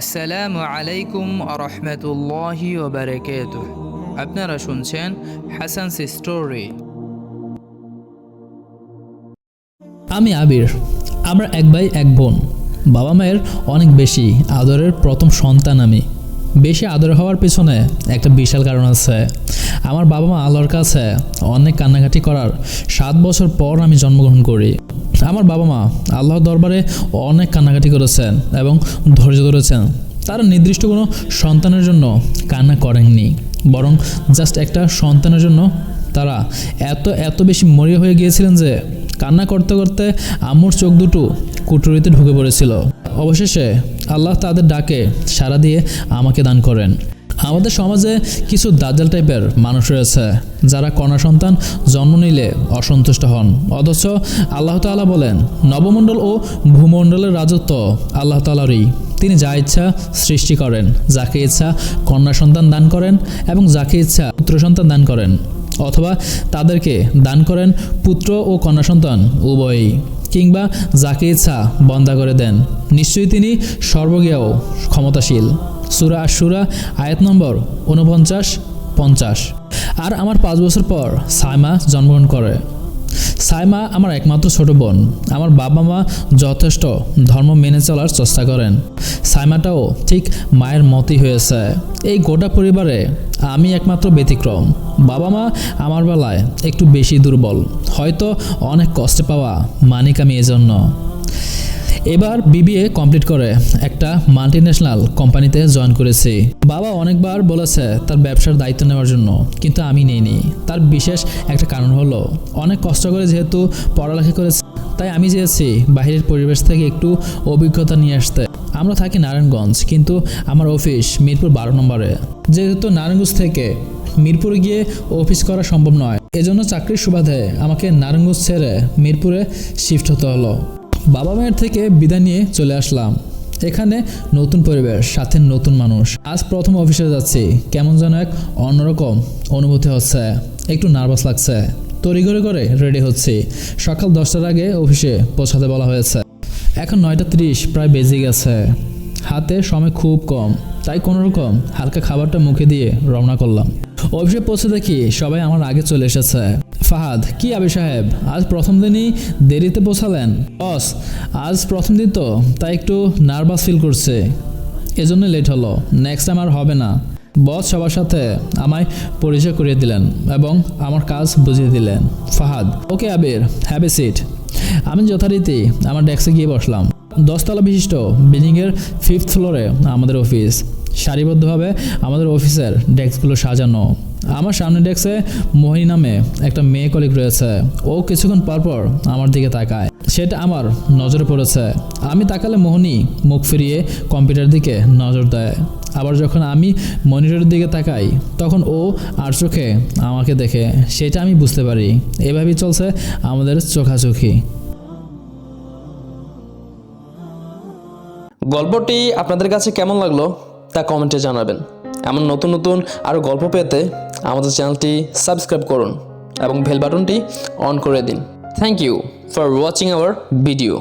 আসসালামু আলাইকুম রহমতুল্লাহি ওবরাকাত আপনারা শুনছেন হাসানস স্টোরি। আমি আবির, আমরা এক ভাই, এক বোন। বাবা মায়ের অনেক বেশি আদরের প্রথম সন্তান আমি। বেশি আদর হওয়ার পেছনে একটা বিশাল কারণ আছে। আমার বাবা মা আল্লাহর কাছে অনেক কান্নাকাটি করার সাত বছর পর আমি জন্মগ্রহণ করি। আমার বাবা মা আল্লাহর দরবারে অনেক কান্নাকাটি করেছেন এবং ধৈর্য ধরেছেন। তারা নির্দিষ্ট কোনো সন্তানের জন্য কান্না করেননি। বরং জাস্ট একটা সন্তানের জন্য তারা এত এত বেশি মরিয়া হয়ে গিয়েছিলেন যে কান্না করতে করতে আম্মুর চোখ দুটো কুটুরিতে ঢুকে পড়েছিল। অবশেষে আল্লাহ তাদের ডাকে সাড়া দিয়ে আমাকে দান করেন। আমাদের সমাজে কিছু দাজ্জাল টাইপের মানুষ রয়েছে, যারা কন্যা সন্তান জন্ম নিলে অসন্তুষ্ট হন। অথচ আল্লাহ তাআলা বলেন, নবমণ্ডল ও ভূমণ্ডলের রাজত্ব আল্লাহ তালারই তিনি যা ইচ্ছা সৃষ্টি করেন, যাকে ইচ্ছা কন্যা সন্তান দান করেন এবং যাকে ইচ্ছা পুত্র সন্তান দান করেন, অথবা তাদেরকে দান করেন পুত্র ও কন্যা সন্তান উভয়ই। কিংবা যাকে ইচ্ছা বন্দা করে দেন। নিশ্চয়ই তিনি সর্বজ্ঞ ক্ষমতাশীল। সুরা আশুরা আয়াত নম্বর উনপঞ্চাশ পঞ্চাশ। আর আমার পাঁচ বছর পর সাইমা জন্মগ্রহণ করে। সাইমা আমার একমাত্র ছোট বোন। আমার বাবা মা যথেষ্ট ধর্ম মেনে চলার চেষ্টা করেন। সাইমাটাও ঠিক মায়ের মতই হয়েছে। এই গোটা পরিবারে আমি একমাত্র ব্যতিক্রম। বাবা মা আমার বেলায় একটু বেশি দুর্বল, হয়তো অনেক কষ্টে পাওয়া মানিক আমি এজন্য। এবার বিবিএ কমপ্লিট করে একটা মাল্টি ন্যাশনাল কোম্পানিতে জয়েন করেছি। বাবা অনেকবার বলেছে তার ব্যবসার দায়িত্ব নেওয়ার জন্য, কিন্তু আমি নেইনি। তার বিশেষ একটা কারণ হলো, অনেক কষ্ট করে যেহেতু পড়ালেখা করেছি, তাই আমি চেয়েছি বাইরের পরিবেশ থেকে একটু অভিজ্ঞতা নিয়ে আসতে। আমরা থাকি নারায়ণগঞ্জ, কিন্তু আমার অফিস মিরপুর বারো নম্বরে। যেহেতু নারায়ণগঞ্জ থেকে মিরপুরে গিয়ে অফিস করা সম্ভব নয়, এজন্য চাকরির সুবাদে আমাকে নারায়ণগঞ্জ ছেড়ে মিরপুরে শিফট হতে হলো। বাবা মায়ের থেকে বিদায় নিয়ে চলে আসলাম। এখানে নতুন পরিবেশ, সাথে নতুন মানুষ। আজ প্রথম অফিসে যাচ্ছি। কেমন যেন এক অন্যরকম অনুভূতি হচ্ছে। একটু নার্ভাস লাগছে। তড়িঘড়ি করে রেডি হচ্ছি। সকাল দশটার আগে অফিসে পৌঁছাতে বলা হয়েছে। এখন নয়টা ত্রিশ, প্রায় বেজে গেছে। হাতে সময় খুব কম, তাই কোনো রকম হালকা খাবারটা মুখে দিয়ে রওনা করলাম। অফিসে পৌঁছে দেখি সবাই আমার আগে চলে এসেছে। ফাহাদ, কি আবি সাহেব? আজ প্রথম দিনই দেরিতে পৌঁছালেন। বস, আজ প্রথম দিন তো, তাই একটু নার্ভাস ফিল করছে। এজন্য লেট হলো নেক্সট টাইম আর হবে না। বস সবার সাথে আমায় পরিচয় করিয়ে দিলেন এবং আমার কাজ বুঝিয়ে দিলেন। Fahad, okay Abir have a seat আমি যথারীতি আমার ডেস্কে গিয়ে বসলাম। দশতলা বিশিষ্ট বিল্ডিংয়ের ফিফথ ফ্লোরে আমাদের অফিস সারিবদ্ধভাবে আমাদের অফিসের ডেস্কগুলো সাজানো। আমার সামনে ডেস্কে মোহিনী নামে একটা মেয়ে কলিগ রয়েছে। ও কিছুক্ষণ পর পর আমার দিকে তাকায়। সেটা আমার নজরে পড়েছে। আমি তাকালে মোহনী মুখ ফিরিয়ে কম্পিউটার দিকে নজর দেয়। আবার যখন আমি মনিটরের দিকে তাকাই, তখন ও আর চোখে আমাকে দেখে। সেটা আমি বুঝতে পারি। এভাবেই চলছে আমাদের চোখাচোখি। গল্পটি আপনাদের কাছে কেমন লাগল তা কমেন্টে জানাবেন। এমন নতুন নতুন আরও গল্প পেতে আমাদের চ্যানেলটি সাবস্ক্রাইব করুন এবং বেল বাটনটি অন করে দিন। Thank you for watching our video